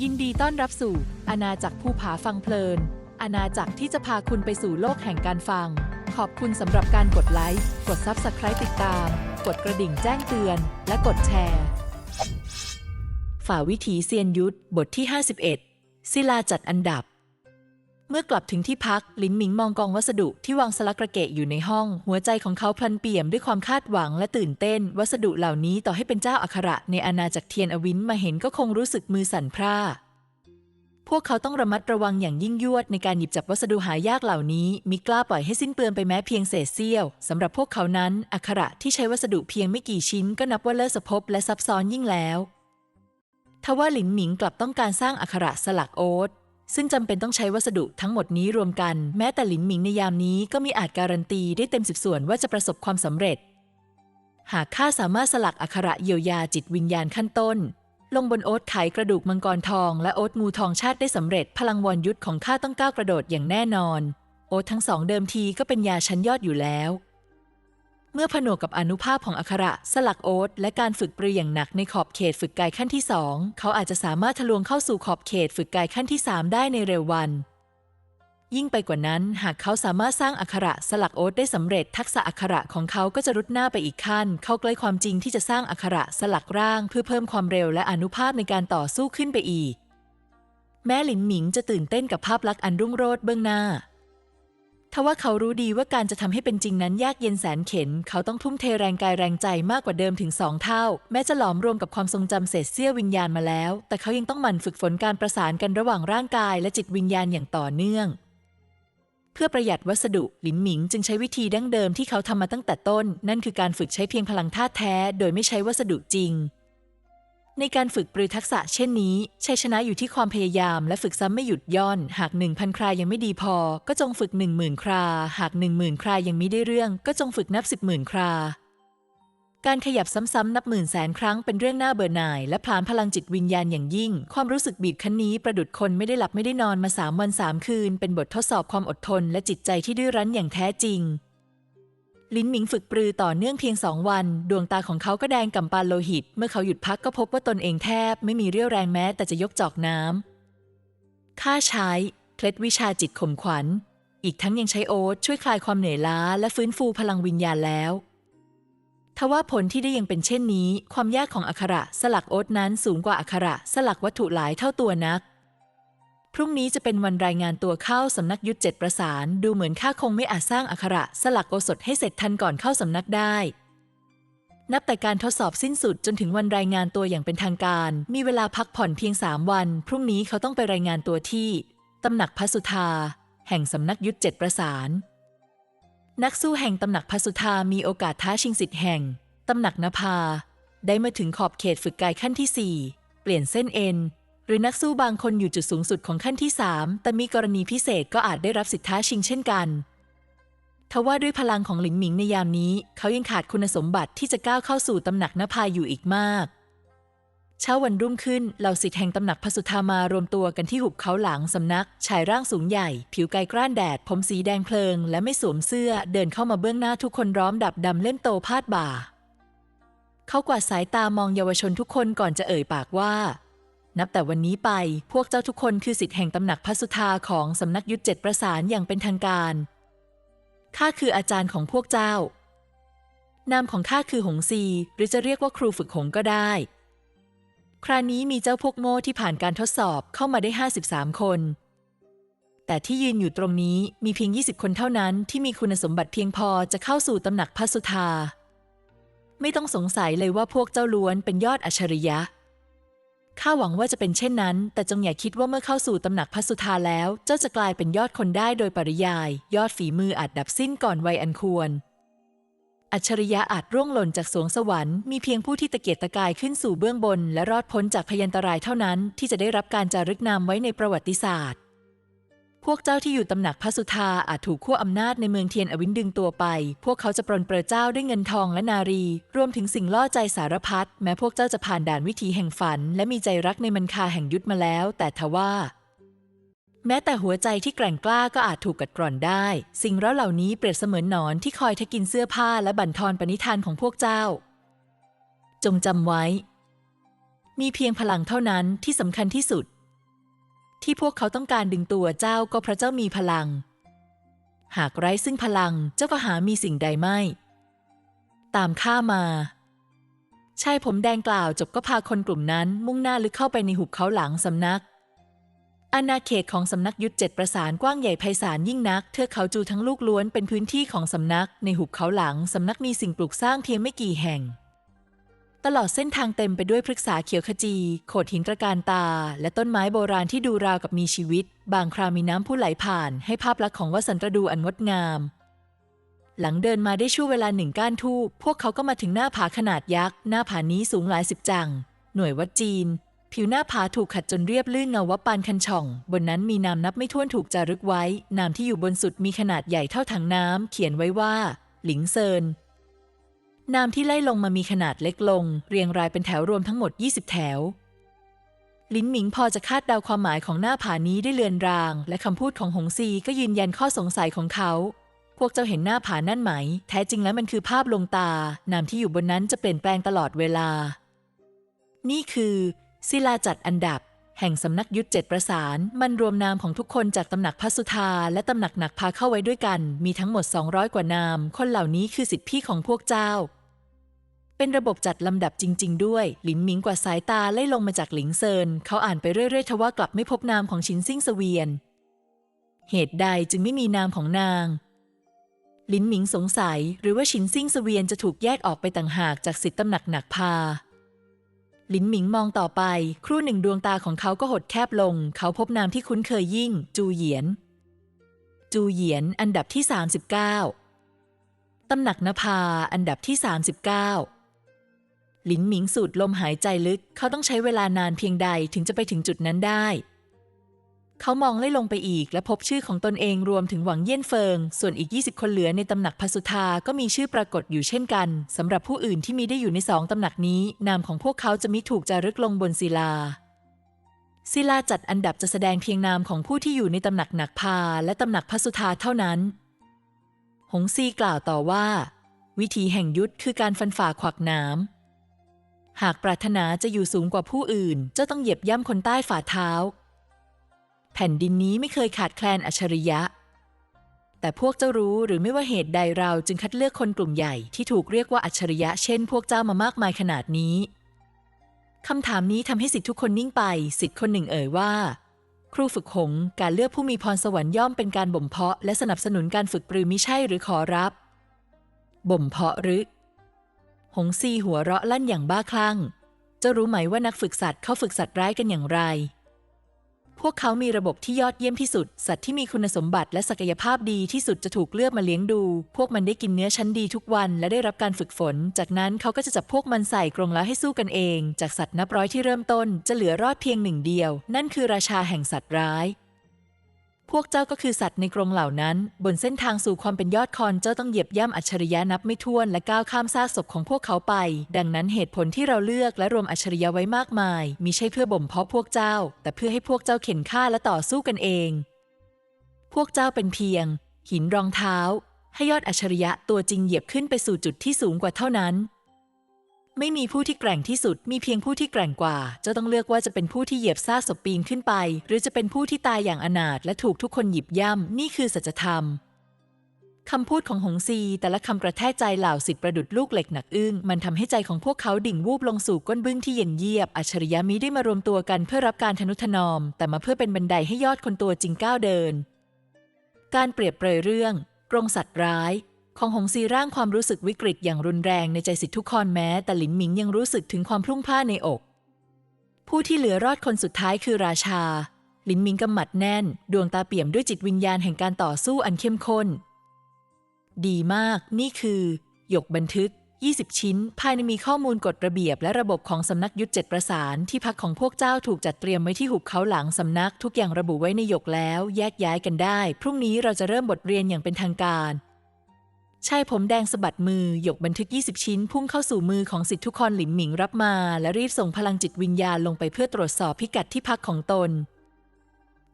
ยินดีต้อนรับสู่อาณาจักรภูผาฟังเพลิน อาณาจักรที่จะพาคุณไปสู่โลกแห่งการฟัง ขอบคุณสำหรับการกดไลค์ กด Subscribe ติดตาม กดกระดิ่งแจ้งเตือน และกดแชร์ ฝ่าวิถีเซียนยุทธบทที่ 51 ศิลาจัดอันดับ เมื่อกลับถึงที่พัก ลินหมิงมองกองวัสดุที่วางสลักกระเกะอยู่ในห้อง หัวใจของเขาพลันเปี่ยมด้วยความคาดหวังและตื่นเต้น วัสดุเหล่านี้ต่อให้เป็นเจ้าอัคระในอาณาจักรเทียนอวินมาเห็นก็คงรู้สึกมือสั่นพร่าพวกเขาต้องระมัดระวังอย่างยิ่งยวดในการหยิบจับวัสดุหายากเหล่านี้มิกล้าปล่อยให้สิ้นเปลืองไปแม้เพียงเศษเสี้ยวสำหรับพวกเขานั้น อักขระที่ใช้วัสดุเพียงไม่กี่ชิ้นก็นับว่าเลิศสะพบและซับซ้อนยิ่งแล้วทว่าหลินหมิงกลับต้องการสร้างอักขระสลักโอ๊ต ซึ่งจำเป็นต้องใช้วัสดุทั้งหมดนี้รวมกัน แม้แต่หลินหมิงในยามนี้ก็มีอาจการันตีได้เต็มสิบส่วนว่าจะประสบความสำเร็จ หากข้าสามารถสลักอักขระเยียวยาจิตวิญญาณขั้นต้น ลงบนโอ๊ตไขกระดูกมังกรทอง และโอ๊ตงูทองชาติได้สำเร็จ พลังวรยุทธของข้าต้องก้าวกระโดดอย่างแน่นอน โอ๊ตทั้งสองเดิมทีก็เป็นยาชั้นยอดอยู่แล้ว เมื่อผนวกกับอนุภาพของอักขระ สลักโอ๊ตและการฝึกปรืออย่างหนักในขอบเขตฝึกกายขั้นที่สองเขาอาจจะสามารถทะลวงเข้าสู่ขอบเขตฝึกกายขั้นที่สามได้ในเร็ววัน ยิ่งไปกว่านั้น หากเขาสามารถสร้างอักขระสลักโอ๊ตได้สำเร็จทักษะอักขระของเขาก็จะรุดหน้าไปอีกขั้น เข้าใกล้ความจริงที่จะสร้างอักขระสลักร่าง เพื่อเพิ่มความเร็วและอนุภาพในการต่อสู้ขึ้นไปอีก แม้หลินหมิงจะตื่นเต้นกับภาพลักษณ์อันรุ่งโรจน์เบื้องหน้า ทว่าเขารู้ดีว่าการจะทำให้เป็นจริงนั้นยากเย็นแสนเข็ญเขาต้องทุ่มเทแรงกายแรงใจมากกว่าเดิมถึงสองเท่า แม้จะหลอมรวมกับความทรงจำเศษเสี้ยววิญญาณมาแล้ว แต่เขายังต้องหมั่นฝึกฝนการประสานกันระหว่างร่างกายและจิตวิญญาณอย่างต่อเนื่อง เพื่อประหยัดวัสดุหลินหมิงจึงใช้วิธีดั้งเดิมที่เขาทำมาตั้งแต่ต้น นั่นคือการฝึกใช้เพียงพลังธาตุแท้ โดยไม่ใช้วัสดุจริง ในการฝึกปรือทักษะเช่นนี้ ชัยชนะอยู่ที่ความพยายามและฝึกซ้ำไม่หยุดย่อน หากหนึ่งพันครายังไม่ดีพอ ก็จงฝึกหนึ่งหมื่นครา หากหนึ่งหมื่นครายังไม่ได้เรื่อง ก็จงฝึกนับสิบหมื่นครา การขยับซ้ำๆนับหมื่นแสนครั้งเป็นเรื่องน่าเบื่อหน่าย และพลานพลังจิตวิญญาณอย่างยิ่ง ความรู้สึกบีบคั้นนี้ประดุดคนไม่ได้หลับไม่ได้นอนมาสามวันสามคืน เป็นบททดสอบความอดทน และจิตใจที่ดื้อรั้นอย่างแท้จริง ลิ้นหมิงฝึกปรือต่อเนื่องเพียงสองวัน ดวงตาของเขาก็แดงกำปานโลหิต เมื่อเขาหยุดพักก็พบว่าตนเองแทบ ไม่มีเรี่ยวแรงแม้แต่จะยกจอกน้ำข้าใช้ เคล็ดวิชาจิตข่มขวัญ อีกทั้งยังใช้โอ๊ตช่วยคลายความเหนื่อยล้า และฟื้นฟูพลังวิญญาณแล้วทว่าผลที่ได้ยังเป็นเช่นนี้ ความยากของอักขระ สลักโอ๊ตนั้นสูงกว่าอักขระ สลักวัตถุหลายเท่าตัวนัก พรุ่งนี้จะเป็นวันรายงานตัวเข้าสำนักยุทธเจ็ดประสาน ดูเหมือนข้าคงไม่อาจสร้างอักขระสลักโอสถให้เสร็จทันก่อนเข้าสำนักได้ นับแต่การทดสอบสิ้นสุดจนถึงวันรายงานตัวอย่างเป็นทางการ มีเวลาพักผ่อนเพียงสามวัน พรุ่งนี้เขาต้องไปรายงานตัวที่ตำหนักพระสุธา แห่งสำนักยุทธเจ็ดประสาน นักสู้แห่งตำหนักพระสุธามีโอกาสท้าชิงสิทธิ์แห่งตำหนักนภา ได้มาถึงขอบเขตฝึกกายขั้นที่ 4 เปลี่ยนเส้นเอ็น หรือนักสู้บางคนอยู่จุดสูงสุดของขั้นที่ 3 แต่มีกรณีพิเศษก็อาจได้รับสิทธิท้าชิงเช่นกันทว่าด้วยพลังของหลินหมิงในยามนี้ เขายังขาดคุณสมบัติที่จะก้าวเข้าสู่ตำหนักนภาอยู่อีกมาก เช้าวันรุ่งขึ้นเหล่าสิทธิ์แห่งตำหนักพระสุธามารวมตัวกันที่หุบเขาหลังสำนัก ชายร่างสูงใหญ่ ผิวกายกร้านแดด ผมสีแดงเพลิง และไม่สวมเสื้อ เดินเข้ามาเบื้องหน้าทุกคนร้อมดับดำเล่มโตพาดบ่า เขากวาดสายตามองเยาวชนทุกคนก่อนจะเอ่ยปากว่า นับแต่วันนี้ไปพวกเจ้าทุกคนคือสิทธิ์แห่งตำหนักพระสุธาของสำนักยุทธเจ็ดประสานอย่างเป็นทางการ ข้าคืออาจารย์ของพวกเจ้า นามของข้าคือหงซี หรือจะเรียกว่าครูฝึกหงก็ได้ คราวนี้มีเจ้าพวกโง่ที่ผ่านการทดสอบเข้ามาได้ 53 คน แต่ที่ยืนอยู่ตรงนี้มีเพียง 20 คนเท่านั้นที่มีคุณสมบัติเพียงพอจะเข้าสู่ตำหนักพระสุธา ไม่ต้องสงสัยเลยว่าพวกเจ้าล้วนเป็นยอดอัจฉริยะ ข้าหวังว่าจะเป็นเช่นนั้น แต่จงอย่าคิดว่าเมื่อเข้าสู่ตำหนักพระสุธาแล้ว เจ้าจะกลายเป็นยอดคนได้โดยปริยาย ยอดฝีมืออาจดับสิ้นก่อนวัยอันควร อัจฉริยะอาจร่วงหล่นจากสวงสวรรค์ มีเพียงผู้ที่ตะเกียกตะกายขึ้นสู่เบื้องบน และรอดพ้นจากพยันตรายเท่านั้น ที่จะได้รับการจารึกนามไว้ในประวัติศาสตร์ พวกเจ้าที่อยู่ตำหนักพระสุธาอาจถูกขั้วอำนาจในเมืองเทียนอวินดึงตัวไป พวกเขาจะปรนเปรอเจ้าด้วยเงินทองและนารี รวมถึงสิ่งล่อใจสารพัดแม้พวกเจ้าจะผ่านด่านวิถีแห่งฝัน และมีใจรักในมันคาแห่งยุทธมาแล้ว แต่ทว่า แม้แต่หัวใจที่แกร่งกล้าก็อาจถูกกัดกร่อนได้ สิ่งเร้าเหล่านี้เปรียบเสมือนหนอนที่คอยทะกินเสื้อผ้าและบั่นทอนปณิธานของพวกเจ้า จงจำไว้ มีเพียงพลังเท่านั้นที่สำคัญที่สุด ที่พวกเขาต้องการดึงตัวเจ้าก็พระเจ้ามีพลัง หากไร้ซึ่งพลังเจ้าก็หามีสิ่งใดไม่ ตามข้ามาชายผมแดงกล่าวจบก็พาคนกลุ่มนั้นมุ่งหน้าลึกเข้าไปในหุบเขาหลังสำนัก อาณาเขตของสำนักยุทธเจ็ดประสานกว้างใหญ่ไพศาลยิ่งนัก เทือกเขาจูทั้งลูกล้วนเป็นพื้นที่ของสำนัก ในหุบเขาหลังสำนักมีสิ่งปลูกสร้างเพียงไม่กี่แห่ง ตลอดเส้นทางเต็มไปด้วยพฤกษาเขียวขจี โขดหินตระการตา และต้นไม้โบราณที่ดูราวกับมีชีวิต บางคราวมีน้ำพุไหลผ่าน ให้ภาพลักษณ์ของวสันตรดูอันงดงาม หลังเดินมาได้ชั่วเวลาหนึ่งก้านทูบพวกเขาก็มาถึงหน้าผาขนาดยักษ์ หน้าผานี้สูงหลายสิบจัง หน่วยวัดจีน ผิวหน้าผาถูกขัดจนเรียบลื่นเงาวับปานคันช่อง บนนั้นมีนามนับไม่ถ้วนถูกจารึกไว้ นามที่อยู่บนสุดมีขนาดใหญ่เท่าถังน้ำเขียนไว้ว่า หลิงเซิน นามที่ไล่ลงมามีขนาดเล็กลง เรียงรายเป็นแถวรวมทั้งหมด 20 แถว ลินหมิงพอจะคาดเดาความหมายของหน้าผานี้ได้เลือนราง และคำพูดของหงซีก็ยืนยันข้อสงสัยของเขา พวกเจ้าเห็นหน้าผานั่นไหม แท้จริงแล้วมันคือภาพลงตานามที่อยู่บนนั้นจะเปลี่ยนแปลงตลอดเวลา นี่คือศิลาจัดอันดับ แห่งสำนักยุทธเจ็ดประสาน มันรวมนามของทุกคนจากตำหนักพัสุธาและตำหนักหนักพาเข้าไว้ด้วยกัน มีทั้งหมด 200 กว่านาม คนเหล่านี้คือสิทธิพี่ของพวกเจ้า เป็นระบบจัดลำดับจริง ๆ ด้วย หลินหมิงกว่าสายตาไล่ลงมาจากหลิงเซิน เขาอ่านไปเรื่อยๆทว่ากลับไม่พบนามของชินซิ่งเสวียน เหตุใดจึงไม่มีนามของนางลินหมิงสงสัยหรือว่าชินซิ่งเสวียนจะถูกแยกออกไปต่างหากจากสิทธิตำหนักหนักพา ลินหมิงมองต่อไป ครู่หนึ่งดวงตาของเขาก็หดแคบลง เขาพบนามที่คุ้นเคยยิ่ง จูเหยียน จูเหยียนอันดับที่ 39 ตำหนักนภาอันดับที่ 39 ลินหมิงสูดลมหายใจลึก เขาต้องใช้เวลานานเพียงใดถึงจะไปถึงจุดนั้นได้ เขามองไล่ลงไปอีก และพบชื่อของตนเองรวมถึงหวังเยี่ยนเฟิง ส่วนอีก 20 คนเหลือในตำหนักพสุธาก็มีชื่อปรากฏอยู่เช่นกันสำหรับผู้อื่นที่มีได้อยู่ในสองตำหนักนี้ นามของพวกเขาจะมิถูกจารึกลงบนศิลาศิลาจัดอันดับจะแสดงเพียงนามของผู้ที่อยู่ในตำหนักหนักพา และตำหนักพสุธาเท่านั้น หงซีกล่าวต่อว่า วิธีแห่งยุทธคือการฟันฝ่าขวักหน้ำหากปรารถนาจะอยู่สูงกว่าผู้อื่น เจ้าต้องเหยียบย่ำคนใต้ฝ่าเท้า แผ่นดินนี้ไม่เคยขาดแคลนอัจฉริยะ แต่พวกเจ้ารู้หรือไม่ว่าเหตุใดเราจึงคัดเลือกคนกลุ่มใหญ่ที่ถูกเรียกว่าอัจฉริยะเช่นพวกเจ้ามามากมายขนาดนี้คำถามนี้ทำให้สิทธิทุกคนนิ่งไป สิทธิคนหนึ่งเอ่ยว่า ครูฝึกหงการเลือกผู้มีพรสวรรค์ย่อมเป็นการบ่มเพาะ และสนับสนุนการฝึกปรือมิใช่หรือขอรับ บ่มเพาะหรือ หงซีหัวเราะลั่นอย่างบ้าคลั่งเจ้ารู้ไหมว่านักฝึกสัตว์เขาฝึกสัตว์ร้ายกันอย่างไร พวกเขามีระบบที่ยอดเยี่ยมที่สุด สัตว์ที่มีคุณสมบัติและศักยภาพดีที่สุดจะถูกเลือกมาเลี้ยงดู พวกมันได้กินเนื้อชั้นดีทุกวันและได้รับการฝึกฝน จากนั้นเขาก็จะจับพวกมันใส่กรงแล้วให้สู้กันเอง จากสัตว์นับร้อยที่เริ่มต้น จะเหลือรอดเพียงหนึ่งเดียว นั่นคือราชาแห่งสัตว์ร้าย พวกเจ้าก็คือสัตว์ในกรงเหล่านั้น บนเส้นทางสู่ความเป็นยอดคอนเจ้าต้องเหยียบย่ำอัจฉริยะนับไม่ถ้วนและก้าวข้ามซากศพของพวกเขาไป ดังนั้นเหตุผลที่เราเลือกและรวมอัจฉริยะไว้มากมายมิใช่เพื่อบ่มเพาะพวกเจ้า แต่เพื่อให้พวกเจ้าเข็นฆ่าและต่อสู้กันเอง พวกเจ้าเป็นเพียง หินรองเท้า ให้ยอดอัจฉริยะตัวจริงเหยียบขึ้นไปสู่จุดที่สูงกว่าเท่านั้น ไม่มีผู้ที่แกร่งที่สุด มีเพียงผู้ที่แกร่งกว่า เจ้าต้องเลือกว่าจะเป็นผู้ที่เหยียบซากศพปีนขึ้นไป หรือจะเป็นผู้ที่ตายอย่างอนาถและถูกทุกคนหยิบย่ำ นี่คือสัจธรรมคำพูดของหงซี แต่ละคำกระแทกใจเหล่าสิทธิประดุดลูกเหล็กหนักอึ้ง มันทำให้ใจของพวกเขาดิ่งวูบลงสู่ก้นบึ้งที่เย็นเยียบ อัจฉริยะมิได้มารวมตัวกันเพื่อรับการทนุถนอม แต่มาเพื่อเป็นบันไดให้ยอดคนตัวจริงก้าวเดิน การเปรียบเปรยเรื่องกรงสัตว์ร้าย ของหงซีร่างความรู้สึกวิกฤตอย่างรุนแรงในใจสิทธิทุกคนแม้ แต่หลินหมิงยังรู้สึกถึงความพลุ่งพล่านในอก ผู้ที่เหลือรอดคนสุดท้ายคือราชา หลินหมิงกำหมัดแน่น ดวงตาเปี่ยมด้วยจิตวิญญาณแห่งการต่อสู้อันเข้มข้น ดีมาก นี่คือ หยกบันทึก 20 ชิ้น ภายในมีข้อมูลกฎระเบียบและระบบของสำนักยุทธเจ็ดประสานที่พักของพวกเจ้าถูกจัดเตรียมไว้ที่หุบเขาหลังสำนักทุกอย่างระบุไว้ในหยกแล้ว แยกย้ายกันได้ พรุ่งนี้เราจะเริ่มบทเรียนอย่างเป็นทางการ ชายผมแดงสะบัดมือ หยกบันทึก 20 ชิ้น พุ่งเข้าสู่มือของสิทธิทุกคนหลินหมิงรับมา และรีบส่งพลังจิตวิญญาณลงไปเพื่อตรวจสอบพิกัดที่พักของตน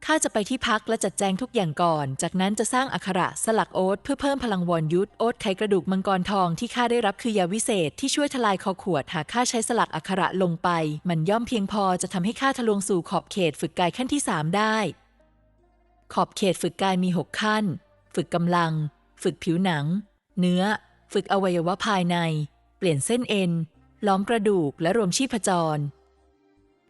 ข้าจะไปที่พักและจัดแจงทุกอย่างก่อน จากนั้นจะสร้างอักขระสลักโอ๊ตเพื่อเพิ่มพลังวรยุทธโอ๊ตไขกระดูกมังกรทองที่ข้าได้รับคือยาวิเศษที่ช่วยทลายคอขวด หากข้าใช้สลักอักขระลงไป มันย่อมเพียงพอจะทำให้ข้าทะลวงสู่ขอบเขตฝึกกายขั้นที่สามได้ ขอบเขตฝึกกายมีหกขั้น ฝึกกำลัง ฝึกผิวหนัง เนื้อ ฝึกอวัยวะภายใน เปลี่ยนเส้นเอ็น ล้อมกระดูกและรวมชีพจร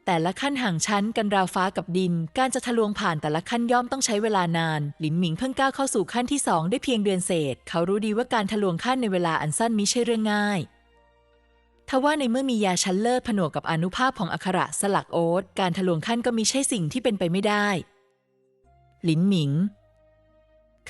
แต่ละขั้นห่างชั้นกันราวฟ้ากับดิน การจะทะลวงผ่านแต่ละขั้นย่อมต้องใช้เวลานาน หลินหมิงเพิ่งก้าวเข้าสู่ขั้นที่สองได้เพียงเดือนเศษ เขารู้ดีว่าการทะลวงขั้นในเวลาอันสั้นมิใช่เรื่องง่ายทว่าในเมื่อมียาชั้นเลิศผนวกกับอนุภาพของอักขระสลักโอ๊ตการทะลวงขั้นก็มิใช่สิ่งที่เป็นไปไม่ได้ หลินหมิง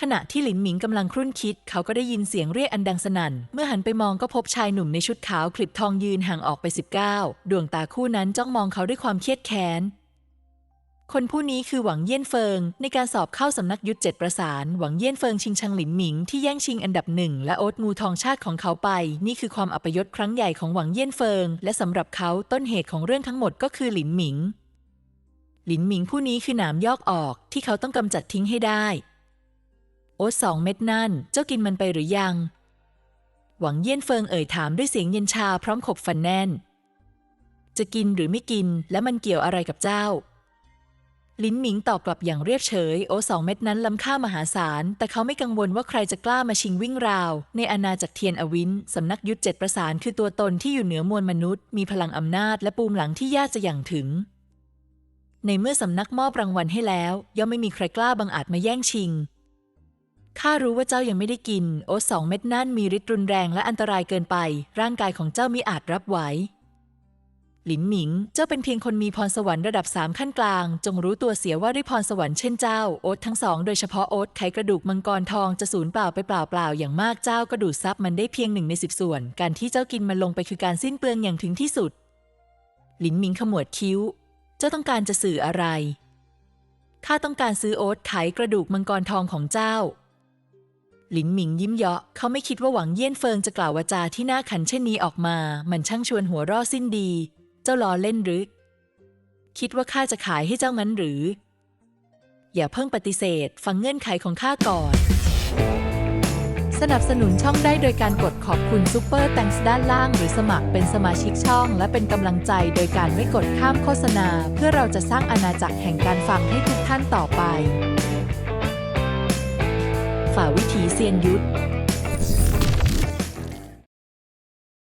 ขณะที่หลินหมิงกำลังครุ่นคิด เขาก็ได้ยินเสียงเรียกอันดังสนั่น เมื่อหันไปมองก็พบชายหนุ่มในชุดขาวคลิปทองยืนห่างออกไป 19 ดวงตาคู่นั้นจ้องมองเขาด้วยความเครียดแค้น คนผู้นี้คือหวังเยี่ยนเฟิง ในการสอบเข้าสำนักยุทธเจ็ดประสาน หวังเยี่ยนเฟิงชิงชังหลินหมิงที่แย่งชิงอันดับหนึ่งและโอ๊ตงูทองชาติของเขาไป นี่คือความอัปยศครั้งใหญ่ของหวังเยี่ยนเฟิง และสำหรับเขาต้นเหตุของเรื่องทั้งหมดก็คือหลินหมิงหลินหมิงผู้นี้คือหนามยอกออกที่เขาต้องกำจัดทิ้งให้ได้ โอ๊ตสองเม็ดนั่น เจ้ากินมันไปหรือยัง หวังเยี่ยนเฟิงเอ่ยถามด้วยเสียงเย็นชาพร้อมขบฟันแน่น จะกินหรือไม่กินและมันเกี่ยวอะไรกับเจ้า ลิ้นหมิงตอบกลับอย่างเรียบเฉย โอสองเม็ดนั้นล้ำค่ามหาศาล แต่เขาไม่กังวลว่าใครจะกล้ามาชิงวิ่งราว ในอาณาจักรเทียนอวินสำนักยุทธเจ็ดประสานคือตัวตนที่อยู่เหนือมวลมนุษย์ มีพลังอำนาจและปูมหลังที่ยากจะอย่างถึงในเมื่อสำนักมอบรางวัลให้แล้ว ย่อมไม่มีใครกล้าบังอาจมาแย่งชิง ข้ารู้ว่าเจ้ายังไม่ได้กิน โอตสองเม็ดนั่นมีฤทธิ์รุนแรงและอันตรายเกินไป ร่างกายของเจ้ามิอาจรับไหว หลินหมิง เจ้าเป็นเพียงคนมีพรสวรรค์ระดับสามขั้นกลาง จงรู้ตัวเสียว่าด้วยพรสวรรค์เช่นเจ้า โอ๊ตทั้งสองโดยเฉพาะโอ๊ตไขกระดูกมังกรทองจะสูญเปล่าไปเปล่าเปล่าๆอย่างมากเจ้าก็ดูดซับมันได้เพียงหนึ่งในสิบส่วน การที่เจ้ากินมันลงไปคือการสิ้นเปลืองอย่างถึงที่สุด หลินหมิงขมวดคิ้ว เจ้าต้องการจะสื่ออะไรข้าต้องการซื้อโอ๊ตไขกระดูกมังกรทองของเจ้า หลินหมิงยิ้มเยาะเขาไม่คิดว่าหวังเยี่ยนเฟิงจะกล่าววาจาที่น่าขันเช่นนี้ออกมา มันช่างชวนหัวร่อสิ้นดี เจ้าล้อเล่นหรือ คิดว่าข้าจะขายให้เจ้างั้นหรือ อย่าเพิ่งปฏิเสธ ฟังเงื่อนไขของข้าก่อน สนับสนุนช่องได้โดยการกดขอบคุณซูเปอร์แตงส์ด้านล่าง หรือสมัครเป็นสมาชิกช่อง และเป็นกำลังใจโดยการไม่กดข้ามโฆษณา เพื่อเราจะสร้างอาณาจักรแห่งการฟังให้ทุกท่านต่อไป ฝ่าวิถีเซียนยุทธ